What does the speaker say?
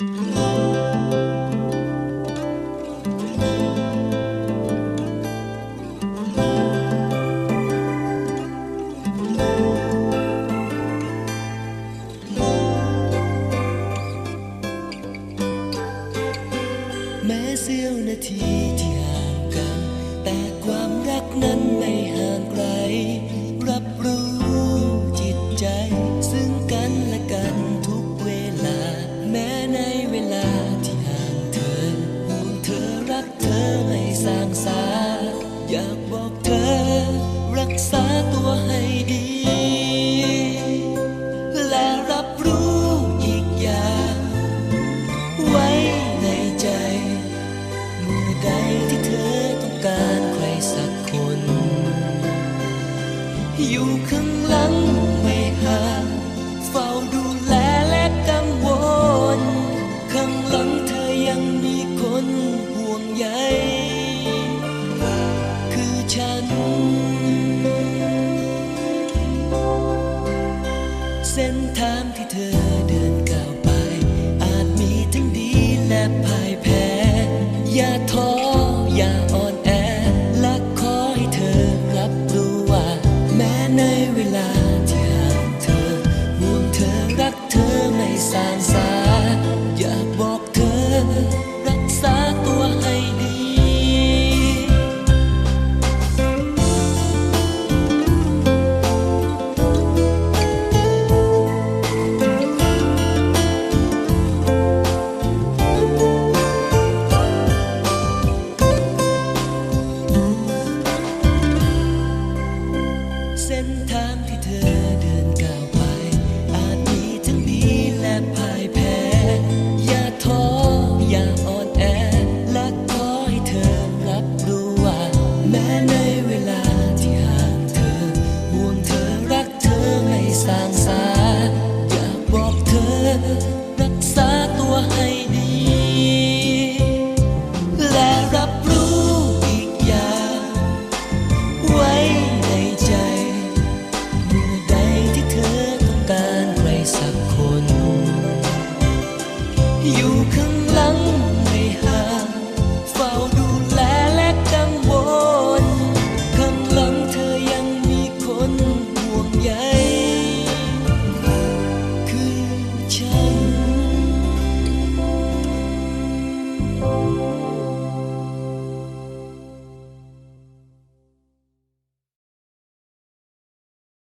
ที่ที่ห่างกัน แต่ความรักนั้นไม่ห่างไกล ลาที่ห่างเธอห่วงเธอรักเธอไม่สร้างสา อยากบอกเธอ รักษาตัวให้ดี และรับรู้อีกอย่าง ไว้ในใจ เมื่อใดที่เธอต้องการใครสักคน อยู่ข้างหลัง เส้นทางที่เธอเดินก้าวไป อาจมีทั้งดีและพ่ายแพ้ อย่าท้อ